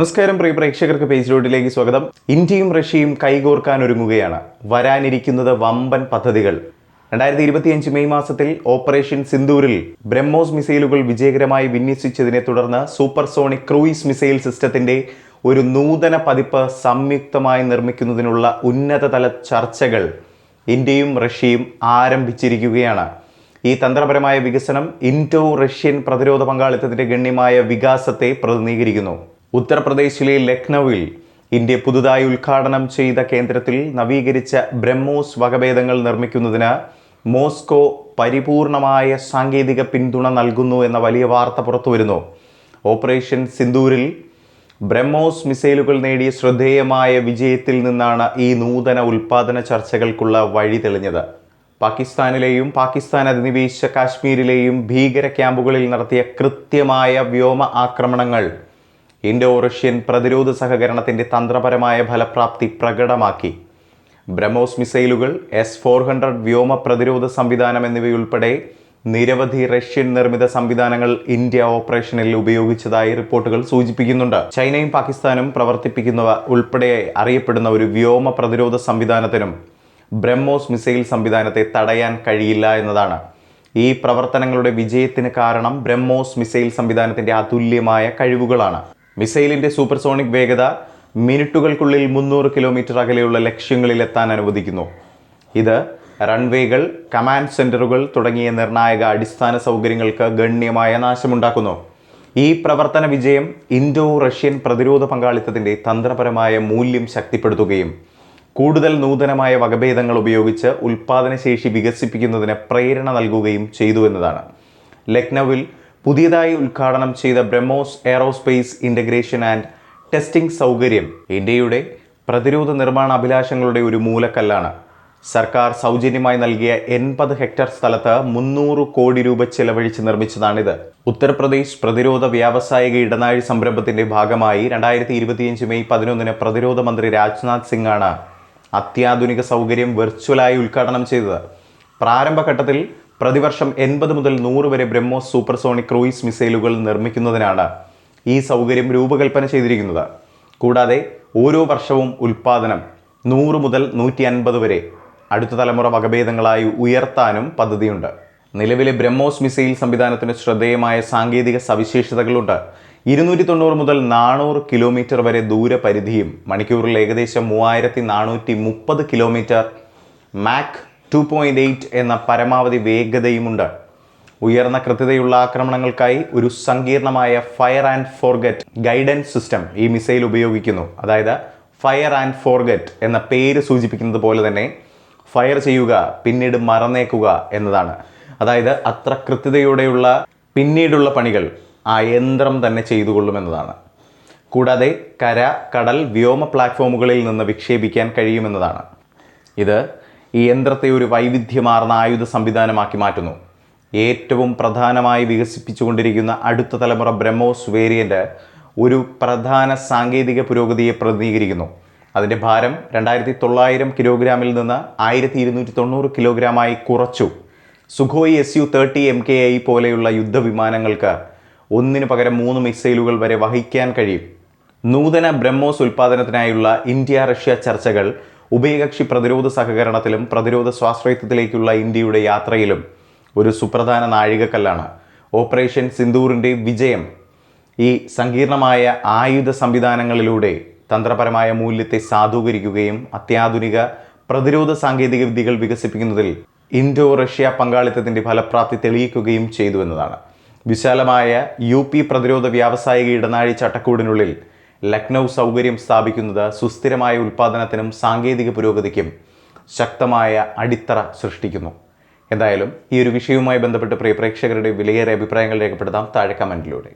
നമസ്കാരം പ്രിയ പ്രേക്ഷകർക്ക് പേജ് റോഡിലേക്ക് സ്വാഗതം. ഇന്ത്യയും റഷ്യയും കൈകോർക്കാൻ ഒരുങ്ങുകയാണ് വരാനിരിക്കുന്നത് വമ്പൻ പദ്ധതികൾ. രണ്ടായിരത്തി ഇരുപത്തിയഞ്ച് മെയ് മാസത്തിൽ ഓപ്പറേഷൻ സിന്ദൂരിൽ ബ്രഹ്മോസ് മിസൈലുകൾ വിജയകരമായി വിന്യസിച്ചതിനെ തുടർന്ന് സൂപ്പർസോണിക് ക്രൂയിസ് മിസൈൽ സിസ്റ്റത്തിന്റെ ഒരു നൂതന പതിപ്പ് സംയുക്തമായി നിർമ്മിക്കുന്നതിനുള്ള ഉന്നതതല ചർച്ചകൾ ഇന്ത്യയും റഷ്യയും ആരംഭിച്ചിരിക്കുകയാണ്. ഈ തന്ത്രപരമായ വികസനം ഇൻഡോ റഷ്യൻ പ്രതിരോധ പങ്കാളിത്തത്തിന്റെ ഗണ്യമായ വികാസത്തെ പ്രതിനിധീകരിക്കുന്നു. ഉത്തർപ്രദേശിലെ ലക്നൌവിൽ ഇന്ത്യ പുതുതായി ഉദ്ഘാടനം ചെയ്ത കേന്ദ്രത്തിൽ നവീകരിച്ച ബ്രഹ്മോസ് വകഭേദങ്ങൾ നിർമ്മിക്കുന്നതിന് മോസ്കോ പരിപൂർണമായ സാങ്കേതിക പിന്തുണ നൽകുന്നു എന്ന വലിയ വാർത്ത പുറത്തുവരുന്നു. ഓപ്പറേഷൻ സിന്ദൂരിൽ ബ്രഹ്മോസ് മിസൈലുകൾ നേടിയ ശ്രദ്ധേയമായ വിജയത്തിൽ നിന്നാണ് ഈ നൂതന ഉൽപാദന ചർച്ചകൾക്കുള്ള വഴി തെളിഞ്ഞത്. പാകിസ്ഥാനിലെയും പാകിസ്ഥാൻ അധിനിവേശ കാശ്മീരിലെയും ഭീകര ക്യാമ്പുകളിൽ നടത്തിയ കൃത്യമായ വ്യോമ ആക്രമണങ്ങൾ ഇൻഡോ റഷ്യൻ പ്രതിരോധ സഹകരണത്തിന്റെ തന്ത്രപരമായ ഫലപ്രാപ്തി പ്രകടമാക്കി. ബ്രഹ്മോസ് മിസൈലുകൾ എസ് ഫോർ ഹൺഡ്രഡ് വ്യോമ പ്രതിരോധ സംവിധാനം എന്നിവയുൾപ്പെടെ നിരവധി റഷ്യൻ നിർമ്മിത സംവിധാനങ്ങൾ ഇന്ത്യ ഓപ്പറേഷനിൽ ഉപയോഗിച്ചതായി റിപ്പോർട്ടുകൾ സൂചിപ്പിക്കുന്നുണ്ട്. ചൈനയും പാകിസ്ഥാനും പ്രവർത്തിപ്പിക്കുന്നവ ഉൾപ്പെടെ അറിയപ്പെടുന്ന ഒരു വ്യോമ പ്രതിരോധ സംവിധാനത്തിനും ബ്രഹ്മോസ് മിസൈൽ സംവിധാനത്തെ തടയാൻ കഴിയില്ല എന്നതാണ്. ഈ പ്രവർത്തനങ്ങളുടെ വിജയത്തിന് കാരണം ബ്രഹ്മോസ് മിസൈൽ സംവിധാനത്തിന്റെ അതുല്യമായ കഴിവുകളാണ്. മിസൈലിന്റെ സൂപ്പർസോണിക് വേഗത മിനിറ്റുകൾക്കുള്ളിൽ മുന്നൂറ് കിലോമീറ്റർ അകലെയുള്ള ലക്ഷ്യങ്ങളിൽ എത്താൻ അനുവദിക്കുന്നു. ഇത് റൺവേകൾ കമാൻഡ് സെന്ററുകൾ തുടങ്ങിയ നിർണായക അടിസ്ഥാന സൗകര്യങ്ങൾക്ക് ഗണ്യമായ നാശമുണ്ടാക്കുന്നു. ഈ പ്രവർത്തന വിജയം ഇൻഡോ റഷ്യൻ പ്രതിരോധ പങ്കാളിത്തത്തിന്റെ തന്ത്രപരമായ മൂല്യം ശക്തിപ്പെടുത്തുകയും കൂടുതൽ നൂതനമായ വകഭേദങ്ങൾ ഉപയോഗിച്ച് ഉൽപാദനശേഷി വികസിപ്പിക്കുന്നതിന് പ്രേരണ നൽകുകയും ചെയ്തു എന്നതാണ്. ലക്നൌവിൽ പുതിയതായി ഉദ്ഘാടനം ചെയ്ത BrahMos aerospace integration and testing സൗകര്യം ഇന്ത്യയുടെ പ്രതിരോധ നിർമ്മാണ അഭിലാഷങ്ങളുടെ ഒരു മൂലക്കല്ലാണ്. സർക്കാർ സൗജന്യമായി നൽകിയ എൺപത് ഹെക്ടർ സ്ഥലത്ത് മുന്നൂറ് കോടി രൂപ ചെലവഴിച്ച് നിർമ്മിച്ചതാണിത്. ഉത്തർപ്രദേശ് പ്രതിരോധ വ്യാവസായിക ഇടനാഴി സംരംഭത്തിന്റെ ഭാഗമായി രണ്ടായിരത്തി ഇരുപത്തിയഞ്ച് മെയ് പതിനൊന്നിന് പ്രതിരോധ മന്ത്രി രാജ്നാഥ് സിംഗ് ആണ് അത്യാധുനിക സൗകര്യം വെർച്വലായി ഉദ്ഘാടനം ചെയ്തത്. പ്രാരംഭഘട്ടത്തിൽ പ്രതിവർഷം എൺപത് മുതൽ നൂറ് വരെ ബ്രഹ്മോസ് സൂപ്പർസോണിക് ക്രൂയിസ് മിസൈലുകൾ നിർമ്മിക്കുന്നതിനാണ് ഈ സൗകര്യം രൂപകൽപ്പന ചെയ്തിരിക്കുന്നത്. കൂടാതെ ഓരോ വർഷവും ഉൽപാദനം നൂറ് മുതൽ നൂറ്റി അൻപത് വരെ അടുത്ത തലമുറ വകഭേദങ്ങളായി ഉയർത്താനും പദ്ധതിയുണ്ട്. നിലവിലെ ബ്രഹ്മോസ് മിസൈൽ സംവിധാനത്തിന് ശ്രദ്ധേയമായ സാങ്കേതിക സവിശേഷതകളുണ്ട്. ഇരുന്നൂറ്റി തൊണ്ണൂറ് മുതൽ നാനൂറ് കിലോമീറ്റർ വരെ ദൂരപരിധിയും മണിക്കൂറിൽ ഏകദേശം മൂവായിരത്തി നാനൂറ്റി മുപ്പത് kilometre Mach two point eight എന്ന പരമാവധി വേഗതയുമുണ്ട്. ഉയർന്ന കൃത്യതയുള്ള ആക്രമണങ്ങൾക്കായി ഒരു സങ്കീർണമായ fire and forget guidance system ഈ മിസൈൽ ഉപയോഗിക്കുന്നു. അതായത് ഫയർ ആൻഡ് ഫോർഗറ്റ് എന്ന പേര് സൂചിപ്പിക്കുന്നത് പോലെ തന്നെ ഫയർ ചെയ്യുക പിന്നീട് മറന്നേക്കുക എന്നതാണ്. അതായത് അത്ര കൃത്യതയോടെയുള്ള പിന്നീടുള്ള പണികൾ ആ യന്ത്രം തന്നെ ചെയ്തുകൊള്ളുമെന്നതാണ് കൂടാതെ കര കടൽ വ്യോമ പ്ലാറ്റ്ഫോമുകളിൽ നിന്ന് വിക്ഷേപിക്കാൻ കഴിയുമെന്നതാണ്. ഇത് ഈ യന്ത്രത്തെ ഒരു വൈവിധ്യമാർന്ന ആയുധ സംവിധാനമാക്കി മാറ്റുന്നു. ഏറ്റവും പ്രധാനമായി വികസിപ്പിച്ചുകൊണ്ടിരിക്കുന്ന അടുത്ത തലമുറ ബ്രഹ്മോസ് വേരിയന്റ് ഒരു പ്രധാന സാങ്കേതിക പുരോഗതിയെ പ്രതിനിധീകരിക്കുന്നു. അതിന്റെ ഭാരം രണ്ടായിരത്തി തൊള്ളായിരം കിലോഗ്രാമിൽ നിന്ന് ആയിരത്തി ഇരുന്നൂറ്റി തൊണ്ണൂറ് കിലോഗ്രാമായി കുറച്ചു. Sukhoi S U thirty M K I പോലെയുള്ള യുദ്ധവിമാനങ്ങൾക്ക് ഒന്നിനു പകരം മൂന്ന് മിസൈലുകൾ വരെ വഹിക്കാൻ കഴിയും. നൂതന ബ്രഹ്മോസ് ഉൽപ്പാദനത്തിനായുള്ള ഇന്ത്യ റഷ്യ ചർച്ചകൾ ഉഭയകക്ഷി പ്രതിരോധ സഹകരണത്തിലും പ്രതിരോധ സ്വാശ്രയത്വത്തിലേക്കുള്ള ഇന്ത്യയുടെ യാത്രയിലും ഒരു സുപ്രധാന നാഴികക്കല്ലാണ്. ഓപ്പറേഷൻ സിന്ദൂറിന്റെ വിജയം ഈ സങ്കീർണമായ ആയുധ സംവിധാനങ്ങളിലൂടെ തന്ത്രപരമായ മൂല്യത്തെ സാധൂകരിക്കുകയും അത്യാധുനിക പ്രതിരോധ സാങ്കേതിക വിദ്യകൾ വികസിപ്പിക്കുന്നതിൽ ഇൻഡോ റഷ്യ പങ്കാളിത്തത്തിന്റെ ഫലപ്രാപ്തി തെളിയിക്കുകയും ചെയ്തു എന്നതാണ്. വിശാലമായ യു പി പ്രതിരോധ വ്യാവസായിക ഇടനാഴി ചട്ടക്കൂടിനുള്ളിൽ ലക്നൗ സൗകര്യം സ്ഥാപിക്കുന്നത് സുസ്ഥിരമായ ഉൽപ്പാദനത്തിനും സാങ്കേതിക പുരോഗതിക്കും ശക്തമായ അടിത്തറ സൃഷ്ടിക്കുന്നു. എന്തായാലും ഈ ഒരു വിഷയവുമായി ബന്ധപ്പെട്ട് പ്രിയ പ്രേക്ഷകരുടെ വിലയേറെ അഭിപ്രായങ്ങൾ രേഖപ്പെടുത്താം താഴെ കമന്റിലൂടെ